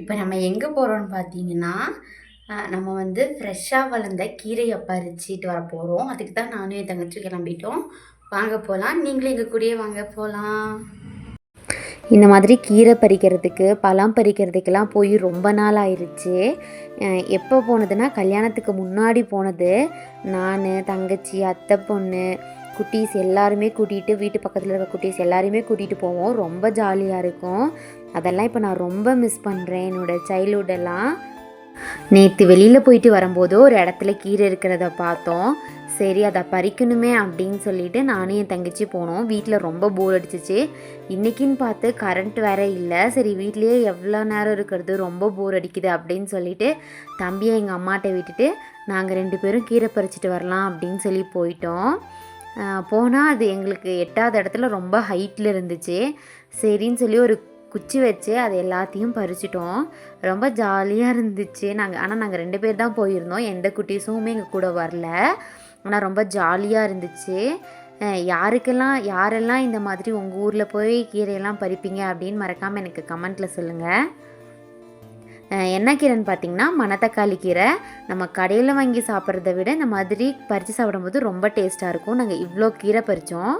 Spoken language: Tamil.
இப்போ நம்ம எங்கே போகிறோம்னு பார்த்தீங்கன்னா நம்ம வந்து ஃப்ரெஷ்ஷாக வளர்ந்த கீரையை பறிச்சிட்டு வர போகிறோம். அதுக்கு தான் நானும் என் தங்கச்சி கிளம்பிட்டோம். வாங்க போகலாம். நீங்களும் எங்கள் கூடயே வாங்க போகலாம். இந்த மாதிரி கீரை பறிக்கிறதுக்கு பழம் பறிக்கிறதுக்கெல்லாம் போய் ரொம்ப நாள் ஆயிடுச்சு எப்போ போனதுன்னா கல்யாணத்துக்கு முன்னாடி போனது. நான் தங்கச்சி அத்தை பொண்ணு குட்டீஸ் எல்லாருமே கூட்டிகிட்டு வீட்டு பக்கத்தில் இருக்க குட்டீஸ் எல்லாருமே கூட்டிகிட்டு போவோம். ரொம்ப ஜாலியாக இருக்கும். அதெல்லாம் இப்போ நான் ரொம்ப மிஸ் பண்ணுறேன் என்னோடய சைல்ட்ஹுட்டெல்லாம் நேற்று வெளியில் போயிட்டு வரும்போது ஒரு இடத்துல கீரை இருக்கிறத பார்த்தோம். சரி அதை பறிக்கணுமே அப்படின்னு சொல்லிட்டு நானும் என் தங்கச்சி போனோம். வீட்டில் ரொம்ப போர் அடிச்சிச்சு. இன்றைக்கின்னு பார்த்து கரண்ட் வேற இல்லை. சரி வீட்லேயே எவ்வளோ நேரம் இருக்கிறது? ரொம்ப போர் அடிக்குது அப்படின்னு சொல்லிட்டு தம்பியை எங்கள் அம்மாட்ட விட்டுட்டு நாங்கள் ரெண்டு பேரும் கீரை பறிச்சிட்டு வரலாம் அப்படின்னு சொல்லி போயிட்டோம். போனால் அது எங்களுக்கு எட்டாவது இடத்துல ரொம்ப ஹைட்டில் இருந்துச்சு. சரின்னு சொல்லி ஒரு குச்சி வச்சு அது எல்லாத்தையும் பறிச்சிட்டோம். ரொம்ப ஜாலியாக இருந்துச்சு. நாங்கள் ஆனால் நாங்கள் ரெண்டு பேர் தான் போயிருந்தோம். எந்த குட்டீஸுமே எங்கள் கூட வரல. ஆனால் ரொம்ப ஜாலியாக இருந்துச்சு. யாருக்கெல்லாம் யாரெல்லாம் இந்த மாதிரி உங்கள் ஊரில் போய் கீரையெல்லாம் பறிப்பீங்க அப்படின்னு மறக்காமல் எனக்கு கமெண்ட்டில் சொல்லுங்கள் என்ன கீரைன்னு பார்த்தீங்கன்னா மணத்தக்காளி கீரை. நம்ம கடையில் வாங்கி சாப்பிட்றத விட இந்த மாதிரி பறித்து சாப்பிடும்போது ரொம்ப டேஸ்ட்டாக இருக்கும். நாங்கள் இவ்வளோ கீரை பறித்தோம்